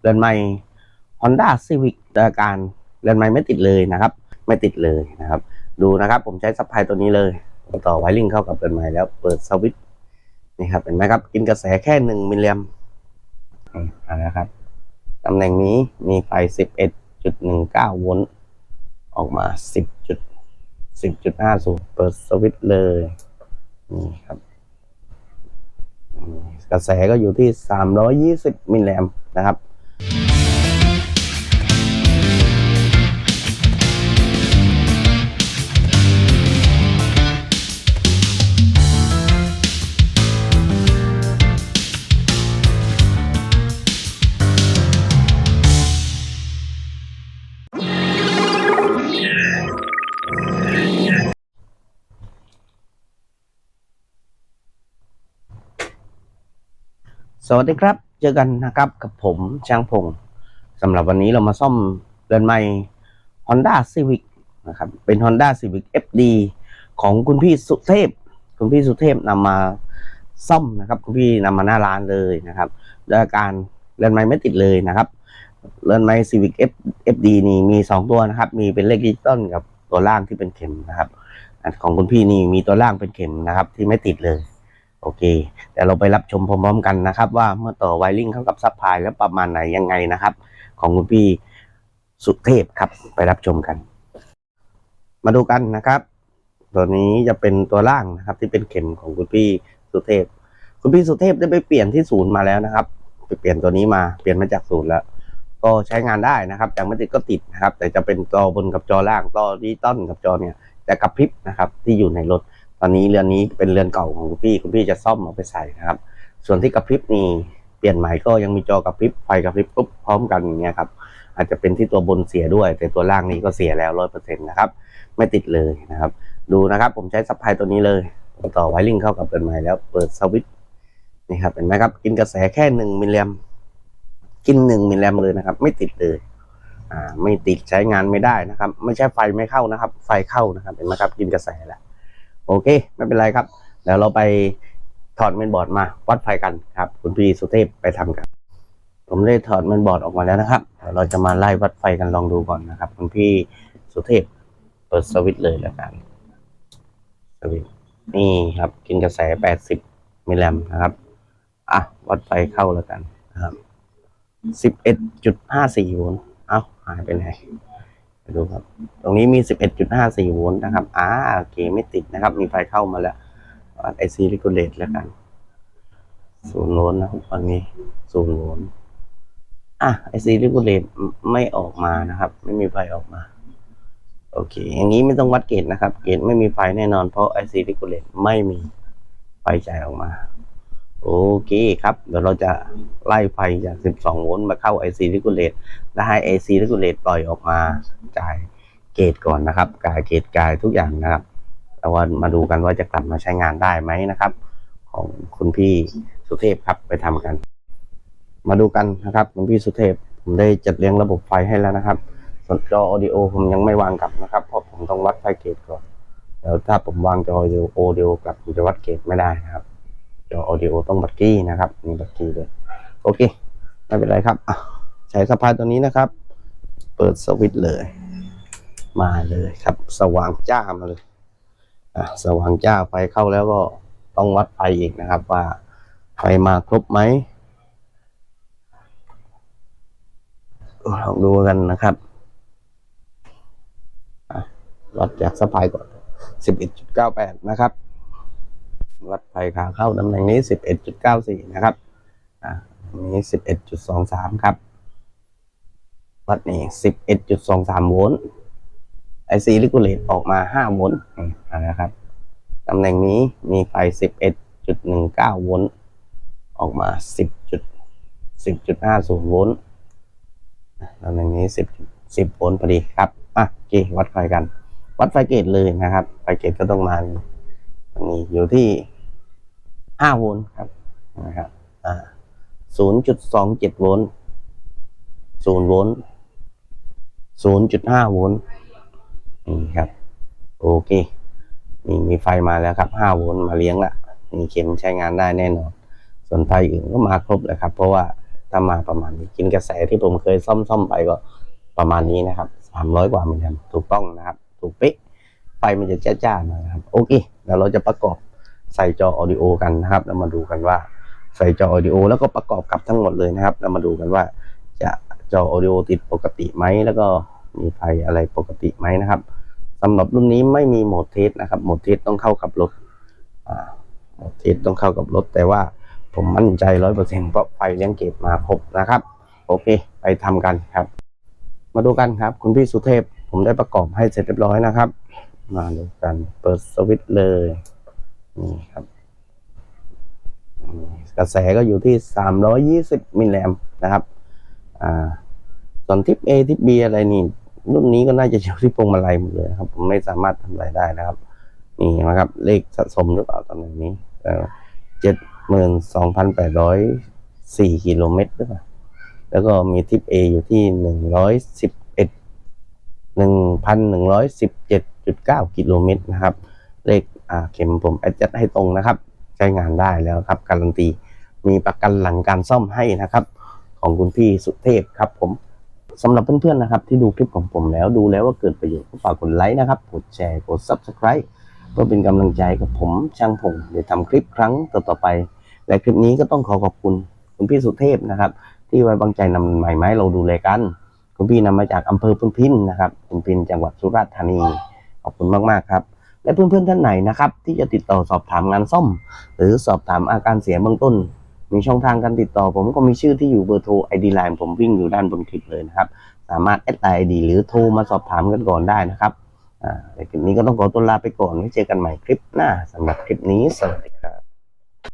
เรือนไม้ Honda Civic อาการเรือนไม้ไม่ติดเลยนะครับ ไม่ติดเลยนะครับ ดูนะครับผมใช้ซัพพลายตัวนี้เลยผมต่อไวริงเข้ากับเรือนไม้แล้วเปิดสวิตช์นี่ครับเห็นไหมครับ กินกระแสแค่หนึ่งมิลลิแอมป์นี่เอาละครับตำแหน่งนี้มีไฟ11.19โวลต์ออกมา10จุด10.50เปิดสวิตช์เลยนี่ครับกระแสก็อยู่ที่ 320 มิลลิแอมป์นะครับ สวัสดีครับ เจอกันนะครับกับผมช่างพงสำหรับวันนี้เรามาซ่อมเรือนไม้ Honda Civic นะครับเป็น Honda Civic FD ของคุณพี่สุเทพ คุณพี่สุเทพนำมาซ่อมนะครับคุณพี่นำมาหน้าร้านเลยนะครับด้วยการเรือนไม้ไม่ติดเลยนะครับเรือนไม้ Civic F FD นี่มีสองตัวนะครับ มีเป็นเลขดิจิตอลกับตัวล่างที่เป็นเข็มนะครับ ของคุณพี่นี่มีตัวล่างเป็นเข็มนะครับ ที่ไม่ติดเลย โอเคเดี๋ยวเราไปรับชมพร้อมๆกันนะครับ ว่าเมื่อต่อไวริงเข้ากับซัพพลายแล้วประมาณไหนยังไงนะครับ ของคุณพี่สุเทพครับ ไปรับชมกัน มาดูกันนะครับ ตัวนี้จะเป็นตัวล่างนะครับ ที่เป็นเข็มของคุณพี่สุเทพ คุณพี่สุเทพได้ไปเปลี่ยนที่ศูนย์มาแล้วนะครับ ไปเปลี่ยนตัวนี้มาเปลี่ยนมาจากศูนย์แล้ว ก็ใช้งานได้นะครับจากไม่ติดก็ติดนะครับ แต่จะเป็นจอบนกับจอล่างจอดิจิตอลกับจอเนี่ยจะกระพริบนะครับ ที่อยู่ในรถ ตอนนี้เรือนนี้เป็นเรือนเก่าของคุณพี่คุณพี่จะซ่อมเอาไปใส่นะครับ ส่วนที่กระพริบนี่เปลี่ยนใหม่ก็ยังมีจอกระพริบไฟกระพริบปุ๊บพร้อมกันอย่างเงี้ยครับอาจจะเป็นที่ตัวบนเสียด้วย แต่ตัวล่างนี้ก็เสียแล้วร้อยเปอร์เซ็นต์นะครับไม่ติดเลยนะครับ ดูนะครับผมใช้ซัพพลายตัวนี้เลยต่อไวริงเข้ากับเรือนใหม่แล้วเปิดสวิตช์นี่ครับเห็นไหมครับ กินกระแสแค่หนึ่งมิลลิแอมกินหนึ่งมิลลิแอมเลยนะครับ ไม่ติดเลยอ่าไม่ติดใช้งานไม่ได้นะครับ ไม่ใช่ไฟไม่เข้านะครับ ไฟเข้านะครับ เห็นไหมครับ กินกระแสแหละ โอเค ไม่เป็นไรครับ เดี๋ยวเราไปถอดเมนบอร์ดมาวัดไฟกันครับ คุณพี่สุเทพไปทำกัน ผมได้ถอดเมนบอร์ดออกมาแล้วนะครับเดี๋ยวเราจะมาไล่วัดไฟกันลองดูก่อนนะครับ คุณพี่สุเทพเปิดสวิตช์เลยแล้วกันสวิตช์นี่ครับกินกระแส 80มิลลิแอมป์นะครับอะวัดไฟเข้าแล้วกันนะครับ 11.54โวลต์เอ้าหายไปไหน ดูครับ ตรงนี้มี 11.54 โวลต์นะครับ อ่า โอเค ไม่ติดนะครับ มีไฟเข้ามาแล้วไอซีลิกูเลตแล้วกันศูนย์โวลต์นะครับตอนนี้ศูนย์โวลต์อะไอซีลิกูเลตไม่ออกมานะครับ ไม่มีไฟออกมา โอเค อย่างนี้ไม่ต้องวัดเกจนะครับ เกจไม่มีไฟแน่นอน เพราะไอซีลิกูเลตไม่มีไฟจ่ายออกมา โอเคครับ เดี๋ยวเราจะไล่ไฟจาก 12 โวลต์มาเข้า IC Regulate และให้ IC Regulate ปล่อยออกมาจ่ายเกตก่อนนะครับกายเกตกายทุกอย่างนะครับแล้วว่ามาดูกันว่าจะกลับมาใช้งานได้ไหมนะครับ ของคุณพี่สุเทพครับไปทำกัน มาดูกันนะครับคุณพี่สุเทพผมได้จัดเรียงระบบไฟให้แล้วนะครับ ส่วนจอ audio ผมยังไม่วางกลับนะครับเพราะผมต้องวัดไฟเกตก่อนเดี๋ยวถ้าผมวางจอ audio audio กลับผมจะวัดเกตไม่ได้นะครับ จอ audio ต้องบักกี้นะครับมีบักกี้ด้วยโอเคไม่เป็นไรครับใช้สะพายตัวนี้นะครับ เปิดสวิตช์เลย มาเลยครับ สว่างจ้ามาเลยอะสว่างจ้าไฟเข้าแล้วก็ต้องวัดไฟอีกนะครับว่าไฟมาครบไหมลองดูกันนะครับวัดจากสะพายก่อน 11.98 นะครับ วัดไฟขาเข้าตำแหน่งนี้ 11.94 นะครับอ่าอันนี้ 11.23 ครับ วัดนี้ 11.23 โวลต์ IC Regulate ออกมา 5 โวลต์นะครับตำแหน่งนี้มีไฟ 11.19 โวลต์ออกมา 10จุด10.50 โวลต์ตำแหน่งนี้ 10 10 โวลต์พอดีครับ อะโอเควัดไฟกัน วัดไฟเกตเลยนะครับ ไฟเกตก็ต้องมา นี่นี่อยู่ที่5โวลต์ครับนะครับอ่า0.27โวลต์0โวลต์0.5โวลต์นี่ครับ โอเคนี่มีไฟมาแล้วครับ5โวลต์มาเลี้ยงละนี่เข็มใช้งานได้แน่นอน ส่วนไฟอื่นก็มาครบเลยครับ เพราะว่าถ้ามาประมาณนี้กินกระแสที่ผมเคยซ่อมซ่อมไปก็ประมาณนี้นะครับสามร้อยกว่ามิลลิแอมป์ถูกต้องนะครับ ถูกเป๊ะ ไฟมันจะจ้าๆหน่อยนะครับโอเคเดี๋ยวเราจะประกอบใส่จอออดิโอกันนะครับแล้วมาดูกันว่าใส่จอออดิโอแล้วก็ประกอบกับทั้งหมดเลยนะครับแล้วมาดูกันว่าจะจอออดิโอติดปกติไหมแล้วก็มีไฟอะไรปกติไหมนะครับสำหรับรุ่นนี้ไม่มีโหมดเทสนะครับโหมดเทสต้องเข้ากับรถโหมดเทสต้องเข้ากับรถ แต่ว่าผมมั่นใจร้อยเปอร์เซ็นต์เพราะไฟเลี้ยงเกตมาครบนะครับ โอเค ไปทำกันครับ มาดูกันครับ คุณพี่สุเทพผมได้ประกอบให้เสร็จเรียบร้อยนะครับ มาดูกัน เปิดสวิตช์เลย นี่ครับ กระแสก็อยู่ที่ 320 มิลลิแอมป์นะครับ อ่า ส่วนทิป A ทิป B อะไรนี่ รุ่นนี้ก็น่าจะอยู่ที่พวงมาลัยหมดเลยครับ ผมไม่สามารถทำอะไรได้นะครับ นี่นะครับ เลขสะสมหรือเปล่าตำแหน่งนี้เจ็ดหมื่นสองพันแปดร้อยสี่กิโลเมตรหรือเปล่า แล้วก็มีทิป A อยู่ที่หนึ่งร้อยสิบ เอ็ดหนึ่งพันหนึ่งร้อยสิบเจ็ดจุดเก้ากิโลเมตรนะครับ เลขเข็มผมแอดจัดให้ตรงนะครับ ใช้งานได้แล้วครับ การันตี มีประกันหลังการซ่อมให้นะครับ ของคุณพี่สุเทพครับผมสำหรับเพื่อนๆนะครับ ที่ดูคลิปของผมแล้วดูแล้วว่าเกิดประโยชน์ก็ฝากกดไลค์นะครับ กดแชร์ กด subscribe เพื่อเป็นกำลังใจกับผมช่างผมเดี๋ยวทำคลิปครั้งต่อๆไป และคลิปนี้ก็ต้องขอขอบคุณคุณพี่สุเทพนะครับ ที่ไว้วางใจนำใหม่ไม้เราดูแลกัน คุณพี่นำมาจากอำเภอพุนพินนะครับพุนพินจังหวัดสุราษฎร์ธานีขอบคุณมากๆครับ และเพื่อนๆท่านไหนนะครับที่จะติดต่อสอบถามงานซ่อม หรือสอบถามอาการเสียเบื้องต้น มีช่องทางการติดต่อ ผมก็มีชื่อที่อยู่เบอร์โทรไอดีไลน์ผมวิ่งอยู่ด้านบนคลิปเลยนะครับสามารถแอดไลน์ไอดีหรือโทรมาสอบถามกันก่อนได้นะครับอ่าคลิปนี้ก็ต้องขอตัวลาไปก่อนไว้เจอกันใหม่คลิปหน้าสำหรับคลิปนี้สวัสดีครับ